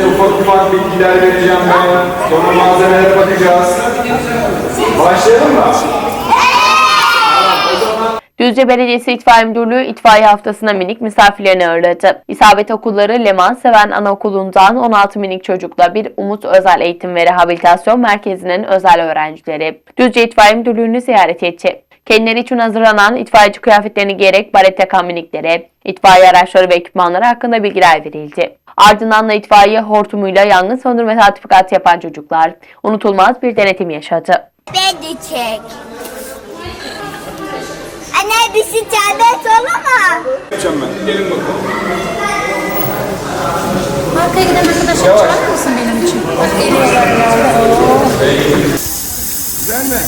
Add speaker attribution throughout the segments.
Speaker 1: Size ufak ufak bilgiler vereceğim ben. Sonra malzemelere bakacağız. Başlayalım mı?
Speaker 2: Düzce Belediyesi İtfaiye Müdürlüğü itfaiye haftasına minik misafirlerini ağırladı. İsabet Okulları Leman Seven Anaokulu'ndan 16 minik çocukla bir Umut Özel Eğitim ve Rehabilitasyon Merkezi'nin özel öğrencileri Düzce İtfaiye Müdürlüğü'nü ziyaret etti. Kendileri için hazırlanan itfaiyeci kıyafetlerini giyerek baret takan miniklere, itfaiye araçları ve ekipmanları hakkında bilgiler verildi. Ardından da itfaiye hortumuyla yangın söndürme sertifikatı yapan çocuklar unutulmaz bir denetim yaşadı.
Speaker 3: Ben de çek. Anne bir şey serbest olamaz.
Speaker 1: Yapacağım ben. Gelin bakalım.
Speaker 4: Arkaya giden arkadaşlar çıkarır mısın benim için?
Speaker 1: Güzel mi?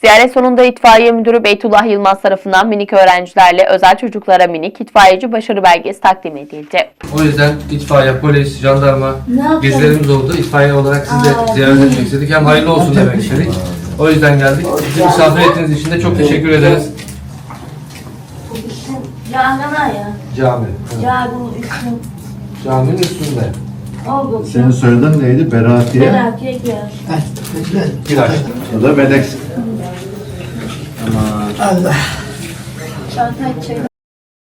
Speaker 2: Ziyaret sonunda itfaiye müdürü Beytullah Yılmaz tarafından minik öğrencilerle özel çocuklara minik itfaiyeci başarı belgesi takdim edildi.
Speaker 5: O yüzden itfaiye, polis, jandarma bizlerimiz oldu. İtfaiye olarak sizi de ziyaret etmek istedik. Hem hayırlı olsun demek istedik. O yüzden geldik. Bizi misafir ettiğiniz için de çok teşekkür ederiz.
Speaker 6: Cangana ya.
Speaker 5: Cami. Evet.
Speaker 6: Cagun üstü.
Speaker 5: Caminin üstünde.
Speaker 6: Oldu.
Speaker 7: Senin soyadın neydi? Beratiye.
Speaker 6: Merak etme.
Speaker 5: Kiraç.
Speaker 7: O da Melek.
Speaker 6: Çantayı çek.